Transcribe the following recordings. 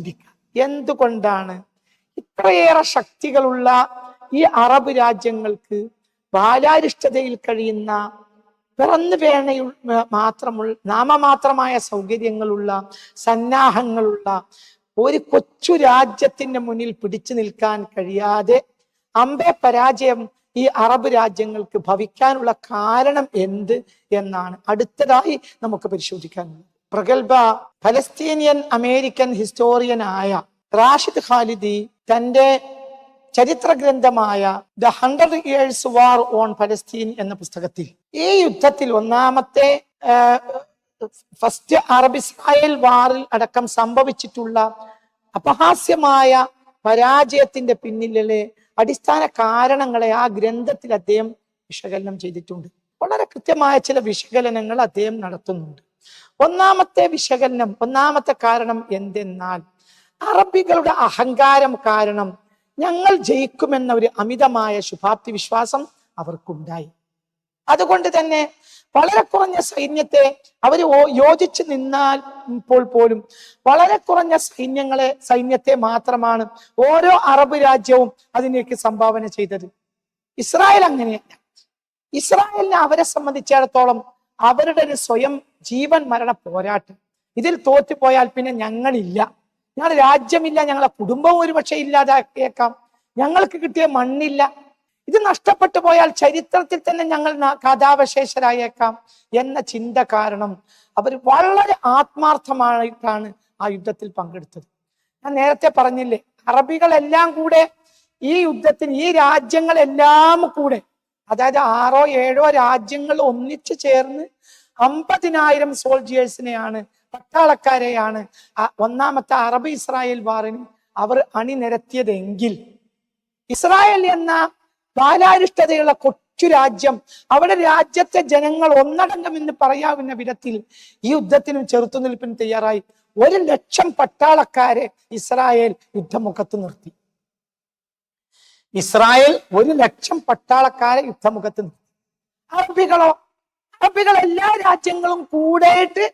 ചിന്തിക്കുക. എന്തുകൊണ്ടാണ്? ഇത്രയേറെ ശക്തികളുള്ള ഈ അറബ് രാജ്യങ്ങൾക്ക് ബാലാരിഷ്ടതയിൽ കഴിയുന്ന പിറന്നു വേണയിൽ മാത്രമുള്ള നാമമാത്രമായ സൗകര്യങ്ങളുള്ള സന്നാഹങ്ങളുള്ള ഒരു കൊച്ചു രാജ്യത്തിന്റെ മുന്നിൽ പിടിച്ചു നിൽക്കാൻ കഴിയാതെ അമ്പെ പരാജയം ഈ അറബ് രാജ്യങ്ങൾക്ക് ഭവിക്കാനുള്ള കാരണം എന്ത് എന്നാണ് അടുത്തതായി നമുക്ക് പരിശോധിക്കാനുള്ളത്. പ്രഗത്ഭ ഫലസ്തീനിയൻ അമേരിക്കൻ ഹിസ്റ്റോറിയനായ റാഷിദ് ഖാലിദി തന്റെ ചരിത്ര ഗ്രന്ഥമായ the hundred years war on ഫലസ്തീൻ എന്ന പുസ്തകത്തിൽ ഈ യുദ്ധത്തിൽ ഒന്നാമത്തെ ഫസ്റ്റ് അറബ് ഇസ്രായേൽ വാറിൽ അടക്കം സംഭവിച്ചിട്ടുള്ള അപഹാസ്യമായ പരാജയത്തിന്റെ പിന്നിലെ അടിസ്ഥാന കാരണങ്ങളെ ആ ഗ്രന്ഥത്തിൽ അദ്ദേഹം വിശകലനം ചെയ്തിട്ടുണ്ട്. വളരെ കൃത്യമായ ചില വിശകലനങ്ങൾ അദ്ദേഹം നടത്തുന്നുണ്ട്. ഒന്നാമത്തെ വിശകലനം ഒന്നാമത്തെ കാരണം എന്തെന്നാൽ അറബികളുടെ അഹങ്കാരം കാരണം ഞങ്ങൾ ജയിക്കുമെന്ന ഒരു അമിതമായ ശുഭാപ്തി വിശ്വാസം അവർക്കുണ്ടായി. അതുകൊണ്ട് തന്നെ വളരെ കുറഞ്ഞ സൈന്യത്തെ അവർ യോജിച്ച് നിന്നാൽ ഇപ്പോൾ പോലും വളരെ കുറഞ്ഞ സൈന്യങ്ങളെ സൈന്യത്തെ മാത്രമാണ് ഓരോ അറബ് രാജ്യവും അതിലേക്ക് സംഭാവന ചെയ്തത്. ഇസ്രായേൽ അങ്ങനെയല്ല. ഇസ്രായേലിനെ അവരെ സംബന്ധിച്ചിടത്തോളം അവരുടെ ഒരു സ്വയം ജീവൻ മരണ പോരാട്ടം. ഇതിൽ തോറ്റുപോയാൽ പിന്നെ ഞങ്ങളില്ല. ഞങ്ങൾ രാജ്യമില്ല ഞങ്ങളെ കുടുംബവും ഒരുപക്ഷെ ഇല്ലാതാക്കിയേക്കാം ഞങ്ങൾക്ക് കിട്ടിയ മണ്ണില്ല. ഇത് നഷ്ടപ്പെട്ടു പോയാൽ ചരിത്രത്തിൽ തന്നെ ഞങ്ങൾ കഥാവശേഷരായേക്കാം എന്ന ചിന്ത കാരണം അവർ വളരെ ആത്മാർത്ഥമായിട്ടാണ് ആ യുദ്ധത്തിൽ പങ്കെടുത്തത്. ഞാൻ നേരത്തെ പറഞ്ഞില്ലേ അറബികളെല്ലാം കൂടെ ഈ യുദ്ധത്തിന് ഈ രാജ്യങ്ങളെല്ലാം കൂടെ അതായത് ആറോ ഏഴോ രാജ്യങ്ങൾ ഒന്നിച്ചു ചേർന്ന് അമ്പതിനായിരം സോൾജിയേഴ്സിനെയാണ് പട്ടാളക്കാരെയാണ് ഒന്നാമത്തെ അറബ് ഇസ്രായേൽ വാറിന് അവർ അണിനിരത്തിയതെങ്കിൽ. ഇസ്രായേൽ എന്ന ബാലാരിഷ്ടതയുള്ള കൊച്ചു രാജ്യം അവിടെ രാജ്യത്തെ ജനങ്ങൾ ഒന്നടങ്കം എന്ന് പറയാവുന്ന വിധത്തിൽ ഈ യുദ്ധത്തിനും ചെറുത്തുനിൽപ്പിനും തയ്യാറായി. ഒരു ലക്ഷം പട്ടാളക്കാരെ ഇസ്രായേൽ യുദ്ധമുഖത്ത് നിർത്തി. ഇസ്രായേൽ ഒരു ലക്ഷം പട്ടാളക്കാരെ യുദ്ധമുഖത്ത് നിർത്തി. അറബികളോ അറബികൾ എല്ലാ രാജ്യങ്ങളും കൂടെയിട്ട്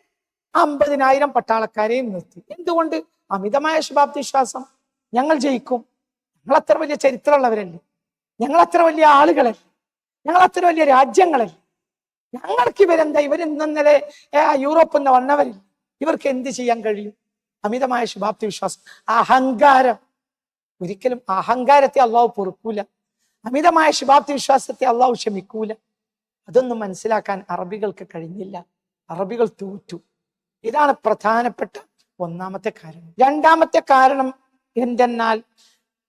അമ്പതിനായിരം പട്ടാളക്കാരെയും നിർത്തി. എന്തുകൊണ്ട്? അമിതമായ ശുഭാപ്തി വിശ്വാസം ഞങ്ങൾ ജയിക്കും. ഞങ്ങൾ അത്ര വലിയ ചരിത്രമുള്ളവരല്ലേ? ഞങ്ങൾ അത്ര വലിയ ആളുകളല്ലേ? ഞങ്ങൾ അത്ര വലിയ രാജ്യങ്ങളല്ലേ? ഞങ്ങൾക്ക് ഇവരെന്താ? ഇവരിന്നലെ യൂറോപ്പിൽ നിന്ന് വന്നവരില്ല? ഇവർക്ക് എന്ത് ചെയ്യാൻ കഴിയും? അമിതമായ ശുഭാപ്തി വിശ്വാസം അഹങ്കാരം. ഒരിക്കലും അഹങ്കാരത്തെ അള്ളാഹു പൊറുക്കൂല. അമിതമായ ശുഭാപ്തി വിശ്വാസത്തെ അള്ളാഹു ക്ഷമിക്കൂല. അതൊന്നും മനസ്സിലാക്കാൻ അറബികൾക്ക് കഴിഞ്ഞില്ല. അറബികൾ തോറ്റു. ഇതാണ് പ്രധാനപ്പെട്ട ഒന്നാമത്തെ കാരണം. രണ്ടാമത്തെ കാരണം എന്തെന്നാൽ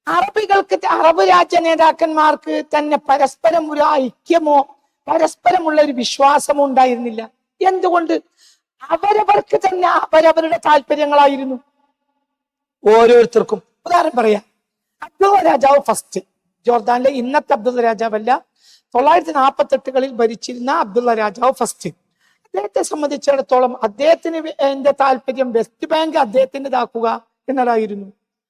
അറബികൾക്ക് അറബ് രാജ്യ നേതാക്കന്മാർക്ക് തന്നെ പരസ്പരം ഒരു ഐക്യമോ പരസ്പരമുള്ള ഒരു വിശ്വാസമോ ഉണ്ടായിരുന്നില്ല. എന്തുകൊണ്ട്? അവരവർക്ക് തന്നെ അവരവരുടെ താല്പര്യങ്ങളായിരുന്നു. ഓരോരുത്തർക്കും. ഉദാഹരണം പറയാം. അബ്ദുള്ള രാജാവ് ഫസ്റ്റ്. ജോർദാനിലെ ഇന്നത്തെ അബ്ദുള്ള രാജാവല്ല തൊള്ളായിരത്തി നാൽപ്പത്തി എട്ടുകളിൽ ഭരിച്ചിരുന്ന അബ്ദുള്ള രാജാവ് ഫസ്റ്റ് അദ്ദേഹത്തെ സംബന്ധിച്ചിടത്തോളം അദ്ദേഹത്തിന് എന്റെ താല്പര്യം? വെസ്റ്റ് ബാങ്ക് അദ്ദേഹത്തിന്റെതാക്കുക എന്നതായിരുന്നു.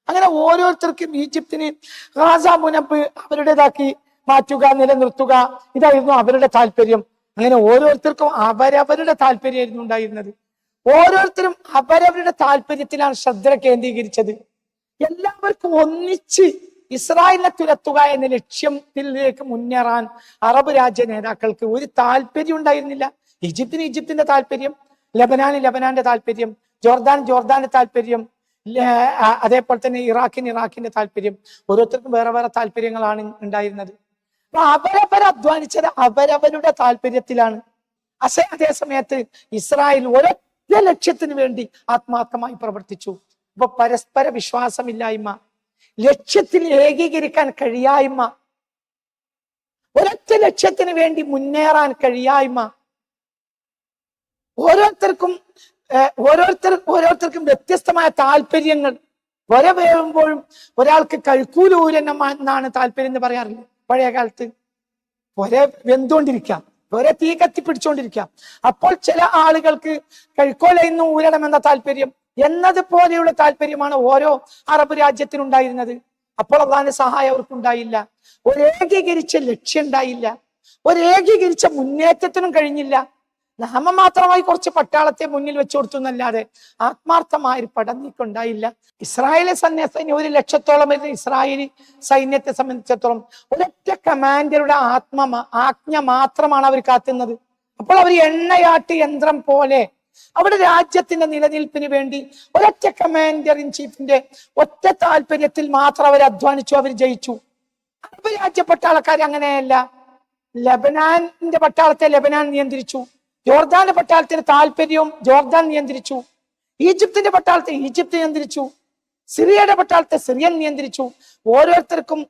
അങ്ങനെ ഓരോരുത്തർക്കും ഈജിപ്തിന് റാസ മുനബ് അവരുടേതാക്കി മാറ്റുക നിലനിർത്തുക ഇതായിരുന്നു അവരുടെ താല്പര്യം. അങ്ങനെ ഓരോരുത്തർക്കും അവരവരുടെ താല്പര്യമായിരുന്നു ഉണ്ടായിരുന്നത്. ഓരോരുത്തരും അവരവരുടെ താല്പര്യത്തിലാണ് ശ്രദ്ധ കേന്ദ്രീകരിച്ചത്. എല്ലാവർക്കും ഒന്നിച്ച് ഇസ്രായേലിനെ തുരത്തുക എന്ന ലക്ഷ്യത്തിലേക്ക് മുന്നേറാൻ അറബ് രാജ്യ നേതാക്കൾക്ക് ഒരു താല്പര്യം ഉണ്ടായിരുന്നില്ല. ഈജിപ്തിന് ഈജിപ്തിന്റെ താല്പര്യം ലബനാന് ലബനാന്റെ താല്പര്യം ജോർദാൻ ജോർദാന്റെ താല്പര്യം അതേപോലെ തന്നെ ഇറാഖിന് ഇറാഖിന്റെ താല്പര്യം. ഓരോരുത്തർക്കും വേറെ വേറെ താല്പര്യങ്ങളാണ് ഉണ്ടായിരുന്നത്. അപ്പൊ അവരവർ അധ്വാനിച്ചത് അവരവരുടെ താല്പര്യത്തിലാണ്. അസേ അതേ സമയത്ത് ഇസ്രായേൽ ഒരൊറ്റ ലക്ഷ്യത്തിന് വേണ്ടി ആത്മാർത്ഥമായി പ്രവർത്തിച്ചു. അപ്പൊ പരസ്പര വിശ്വാസമില്ലായ്മ ലക്ഷ്യത്തിൽ ഏകീകരിക്കാൻ കഴിയായ്മ. ഒരൊറ്റ ലക്ഷ്യത്തിന് വേണ്ടി മുന്നേറാൻ കഴിയായ്മ. ഓരോരുത്തർക്കും ഓരോരുത്തർ ഓരോരുത്തർക്കും വ്യത്യസ്തമായ താല്പര്യങ്ങൾ. വര വേവുമ്പോഴും ഒരാൾക്ക് കഴുക്കൂലൂരനം എന്നാണ് താല്പര്യം എന്ന് പറയാറില്ല? പഴയ കാലത്ത് ഒരേ വെന്തുകൊണ്ടിരിക്കാം. ഒരേ തീ കത്തി പിടിച്ചുകൊണ്ടിരിക്കാം അപ്പോൾ ചില ആളുകൾക്ക് കഴിക്കോലയിന്ന് ഊരണം എന്ന താല്പര്യം എന്നതുപോലെയുള്ള താല്പര്യമാണ് ഓരോ അറബ് രാജ്യത്തിനുണ്ടായിരുന്നത്. അപ്പോൾ അള്ളാഹിന്റെ സഹായം അവർക്കുണ്ടായില്ല. ഒരു ഏകീകരിച്ച ലക്ഷ്യം ഉണ്ടായില്ല. ഒരു ഏകീകരിച്ച മുന്നേറ്റത്തിനും കഴിഞ്ഞില്ല. നാമമാത്രമായി കുറച്ച് പട്ടാളത്തെ മുന്നിൽ വെച്ചു കൊടുത്തു എന്നല്ലാതെ ആത്മാർത്ഥമായ ഒരു പടം നീക്കുണ്ടായില്ല ഇസ്രായേലി സൈന്യ സൈന്യം ഒരു ലക്ഷത്തോളം വരുന്ന ഇസ്രായേലി സൈന്യത്തെ സംബന്ധിച്ചിടത്തോളം ഒരൊറ്റ കമാൻഡറുടെ ആത്മ ആജ്ഞ മാത്രമാണ് അവർ കാത്തുന്നത്. അപ്പോൾ അവർ എണ്ണയാട്ട് യന്ത്രം പോലെ അവിടെ രാജ്യത്തിന്റെ നിലനിൽപ്പിന് വേണ്ടി ഒരൊറ്റ കമാൻഡർ ഇൻ ചീഫിന്റെ ഒറ്റ താല്പര്യത്തിൽ മാത്രം അവർ അധ്വാനിച്ചു അവർ ജയിച്ചു. അറബ് രാജ്യ പട്ടാളക്കാർ അങ്ങനെയല്ല. ലബനാന്റെ പട്ടാളത്തെ ലബനാൻ നിയന്ത്രിച്ചു. ജോർദാന്റെ പട്ടാളത്തിന് താല്പര്യവും ജോർദാൻ നിയന്ത്രിച്ചു. ഈജിപ്തിന്റെ പട്ടാളത്തെ ഈജിപ്ത് നിയന്ത്രിച്ചു. സിറിയയുടെ പട്ടാളത്തെ സിറിയൻ നിയന്ത്രിച്ചു. ഓരോരുത്തർക്കും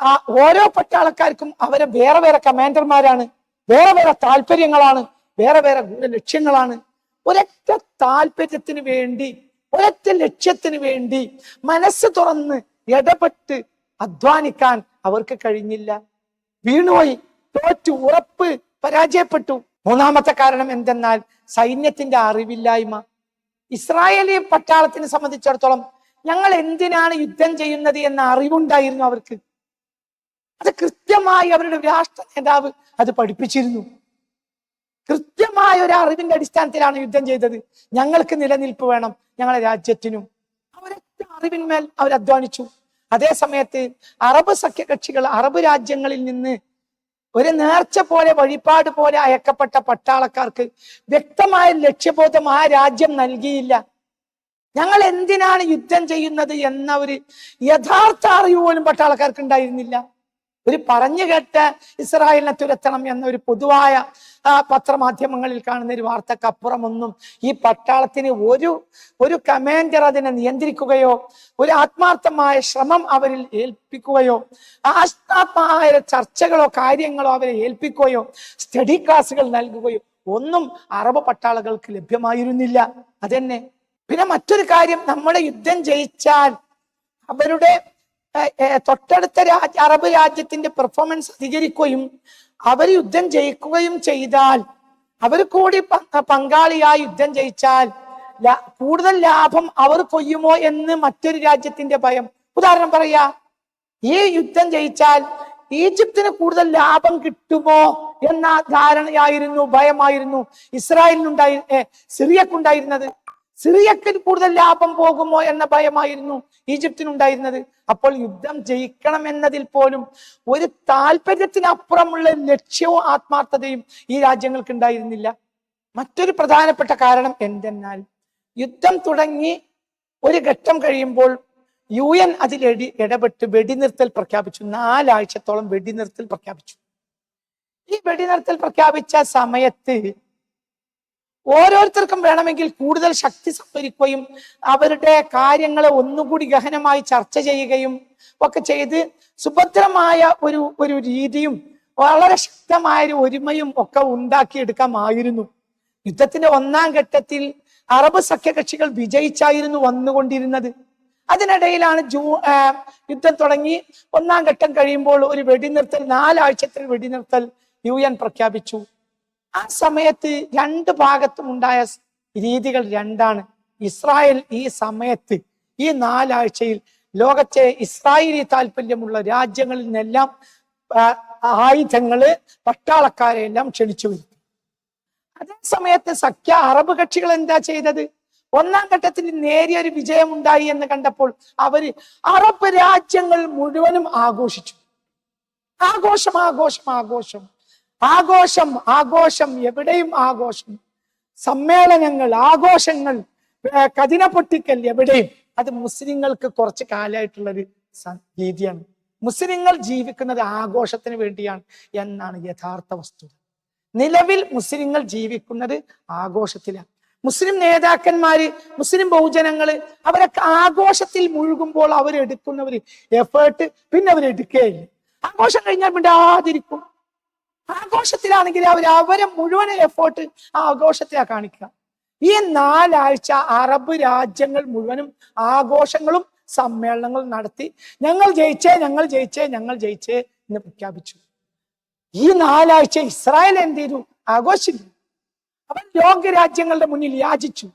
ആ ഓരോ പട്ടാളക്കാർക്കും അവരെ വേറെ വേറെ കമാൻഡർമാരാണ് വേറെ വേറെ താല്പര്യങ്ങളാണ് വേറെ വേറെ ലക്ഷ്യങ്ങളാണ്. ഒരൊറ്റ താല്പര്യത്തിന് വേണ്ടി ഒരൊറ്റ ലക്ഷ്യത്തിന് വേണ്ടി മനസ്സ് തുറന്ന് ഇടപെട്ട് അധ്വാനിക്കാൻ അവർക്ക് കഴിഞ്ഞില്ല. വീണുപോയി തോറ്റു ഉറപ്പ് പരാജയപ്പെട്ടു. മൂന്നാമത്തെ കാരണം എന്തെന്നാൽ സൈന്യത്തിന്റെ അറിവില്ലായ്മ. ഇസ്രായേലി പട്ടാളത്തിനെ സംബന്ധിച്ചിടത്തോളം ഞങ്ങൾ എന്തിനാണ് യുദ്ധം ചെയ്യുന്നത് എന്ന അറിവുണ്ടായിരുന്നു അവർക്ക്. അത് കൃത്യമായി അവരുടെ രാഷ്ട്ര നേതാവ് അത് പഠിപ്പിച്ചിരുന്നു. കൃത്യമായ ഒരു അറിവിന്റെ അടിസ്ഥാനത്തിലാണ് യുദ്ധം ചെയ്തത്. ഞങ്ങൾക്ക് നിലനിൽപ്പ് വേണം ഞങ്ങളെ രാജ്യത്തിനും. അവരൊക്കെ അറിവിന്മേൽ അവർ അധ്വാനിച്ചു. അതേ സമയത്ത് അറബ് സഖ്യകക്ഷികൾ അറബ് രാജ്യങ്ങളിൽ നിന്ന് ഒരു നേർച്ച പോലെ വഴിപാട് പോലെ അയക്കപ്പെട്ട പട്ടാളക്കാർക്ക് വ്യക്തമായ ലക്ഷ്യബോധം ആ രാജ്യം നൽകിയില്ല. ഞങ്ങൾ എന്തിനാണ് യുദ്ധം ചെയ്യുന്നത് എന്ന ഒരു യഥാർത്ഥ അറിവ് പോലും പട്ടാളക്കാർക്ക് ഉണ്ടായിരുന്നില്ല. ഒരു പറഞ്ഞു കേട്ട് ഇസ്രായേലിനെ തുരത്തണം എന്നൊരു പൊതുവായ പത്രമാധ്യമങ്ങളിൽ കാണുന്ന ഒരു വാർത്തക്കപ്പുറമൊന്നും ഈ പട്ടാളത്തിന് ഒരു ഒരു കമാൻഡർ അതിനെ നിയന്ത്രിക്കുകയോ ഒരു ആത്മാർത്ഥമായ ശ്രമം അവരിൽ ഏൽപ്പിക്കുകയോ ആസ്ഥാത്മായ ചർച്ചകളോ കാര്യങ്ങളോ അവരെ ഏൽപ്പിക്കുകയോ സ്റ്റഡി ക്ലാസ്സുകൾ നൽകുകയോ ഒന്നും അറബ് പട്ടാളകൾക്ക് ലഭ്യമായിരുന്നില്ല. അതെന്നെ. പിന്നെ മറ്റൊരു കാര്യം നമ്മളെ യുദ്ധം ജയിച്ചാൽ അവരുടെ തൊട്ടടുത്ത രാജ് അറബ് രാജ്യത്തിന്റെ പെർഫോമൻസ് അധികരിക്കുകയും അവർ യുദ്ധം ജയിക്കുകയും ചെയ്താൽ അവർ കൂടി പങ്കാളിയായി യുദ്ധം ജയിച്ചാൽ കൂടുതൽ ലാഭം അവർ കൊയ്യുമോ എന്ന് മറ്റൊരു രാജ്യത്തിന്റെ ഭയം. ഉദാഹരണം പറയാ ഈ യുദ്ധം ജയിച്ചാൽ ഈജിപ്തിന് കൂടുതൽ ലാഭം കിട്ടുമോ എന്ന ധാരണയായിരുന്നു ഭയമായിരുന്നു ഇസ്രായേലിനുണ്ടായി സിറിയക്കുണ്ടായിരുന്നത്. സിറിയക്ക് കൂടുതൽ ലാഭം പോകുമോ എന്ന ഭയമായിരുന്നു ഈജിപ്തിനുണ്ടായിരുന്നത്. അപ്പോൾ യുദ്ധം ജയിക്കണം എന്നതിൽ പോലും ഒരു താല്പര്യത്തിനപ്പുറമുള്ള ലക്ഷ്യവും ആത്മാർത്ഥതയും ഈ രാജ്യങ്ങൾക്ക് ഉണ്ടായിരുന്നില്ല മറ്റൊരു പ്രധാനപ്പെട്ട കാരണം എന്തെന്നാൽ യുദ്ധം തുടങ്ങി ഒരു ഘട്ടം കഴിയുമ്പോൾ യു എൻ അതിൽ എടി- ഇടപെട്ട് വെടിനിർത്തൽ പ്രഖ്യാപിച്ചു. നാലാഴ്ചത്തോളം വെടിനിർത്തൽ പ്രഖ്യാപിച്ചു. ഈ വെടിനിർത്തൽ പ്രഖ്യാപിച്ച സമയത്ത് ഓരോരുത്തർക്കും വേണമെങ്കിൽ കൂടുതൽ ശക്തി സംഭരിക്കുകയും അവരുടെ കാര്യങ്ങളെ ഒന്നുകൂടി ഗഹനമായി ചർച്ച ചെയ്യുകയും ഒക്കെ ചെയ്ത് സുഭദ്രമായ ഒരു ഒരു രീതിയും വളരെ ശക്തമായ ഒരു ഒരുമയും ഒക്കെ ഉണ്ടാക്കിയെടുക്കാമായിരുന്നു. യുദ്ധത്തിന്റെ ഒന്നാം ഘട്ടത്തിൽ അറബ് സഖ്യകക്ഷികൾ വിജയിച്ചായിരുന്നു വന്നുകൊണ്ടിരുന്നത്. അതിനിടയിലാണ് ജൂ യുദ്ധം തുടങ്ങി. ഒന്നാം ഘട്ടം കഴിയുമ്പോൾ ഒരു വെടിനിർത്തൽ നാലാഴ്ചത്തിൽ വെടിനിർത്തൽ യു എൻ പ്രഖ്യാപിച്ചു. ആ സമയത്ത് രണ്ട് ഭാഗത്തും ഉണ്ടായ രീതികൾ രണ്ടാണ്. ഇസ്രായേൽ ഈ സമയത്ത് ഈ നാലാഴ്ചയിൽ ലോകത്തെ ഇസ്രായേലി താല്പര്യമുള്ള രാജ്യങ്ങളിൽ നിന്നെല്ലാം ആയുധങ്ങൾ പട്ടാളക്കാരെ എല്ലാം ക്ഷണിച്ചു വരുത്തി. അതേ സമയത്ത് സഖ്യ അറബ് കക്ഷികൾ എന്താ ചെയ്തത്? ഒന്നാം ഘട്ടത്തിൽ നേരിയ ഒരു വിജയം ഉണ്ടായി എന്ന് കണ്ടപ്പോൾ അവർ അറബ് രാജ്യങ്ങൾ മുഴുവനും ആഘോഷിച്ചു. ആഘോഷം ആഘോഷം ആഘോഷം. ആഘോഷം ആഘോഷം എവിടെയും ആഘോഷം. സമ്മേളനങ്ങൾ ആഘോഷങ്ങൾ കതിന പൊട്ടിക്കൽ എവിടെയും. അത് മുസ്ലിങ്ങൾക്ക് കുറച്ച് കാലമായിട്ടുള്ളൊരു രീതിയാണ്. മുസ്ലിങ്ങൾ ജീവിക്കുന്നത് ആഘോഷത്തിന് വേണ്ടിയാണ് എന്നാണ് യഥാർത്ഥ വസ്തുത. നിലവിൽ മുസ്ലിങ്ങൾ ജീവിക്കുന്നത് ആഘോഷത്തിലാണ് മുസ്ലിം നേതാക്കന്മാര് മുസ്ലിം ബഹുജനങ്ങൾ അവരൊക്കെ ആഘോഷത്തിൽ മുഴുകുമ്പോൾ അവരെടുക്കുന്ന ഒരു എഫേർട്ട് പിന്നെ അവരെടുക്കുകയില്ല. ആഘോഷം കഴിഞ്ഞാൽ മിണ്ടാതിരിക്കും. ആഘോഷത്തിലാണെങ്കിൽ അവർ അവരെ മുഴുവൻ എഫേർട്ട് ആ ആഘോഷത്തിലാ കാണിക്കുക. ഈ നാലാഴ്ച അറബ് രാജ്യങ്ങൾ മുഴുവനും ആഘോഷങ്ങളും സമ്മേളനങ്ങളും നടത്തി ഞങ്ങൾ ജയിച്ചേ ഞങ്ങൾ ജയിച്ചേ ഞങ്ങൾ ജയിച്ചേ എന്ന് പ്രഖ്യാപിച്ചു. ഈ നാലാഴ്ച ഇസ്രായേൽ എന്ത് ചെയ്തു? ആഘോഷിച്ചു. അവർ ലോക രാജ്യങ്ങളുടെ മുന്നിൽ യാചിച്ചു.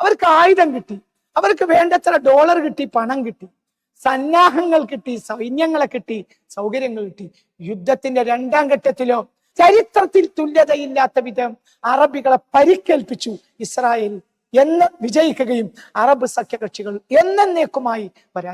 അവർക്ക് ആയുധം കിട്ടി. അവർക്ക് വേണ്ടത്ര ഡോളർ കിട്ടി പണം കിട്ടി. സന്നാഹങ്ങൾ കിട്ടി സൈന്യങ്ങളെ കിട്ടി സൗകര്യങ്ങൾ കിട്ടി. യുദ്ധത്തിന്റെ രണ്ടാം ഘട്ടത്തിലോ ചരിത്രത്തിൽ തുല്യതയില്ലാത്ത വിധം അറബികളെ പരിക്കേൽപ്പിച്ചു ഇസ്രായേൽ എന്ന് വിജയിക്കുകയും അറബ് സഖ്യകക്ഷികൾ എന്നേക്കുമായി പരാജയം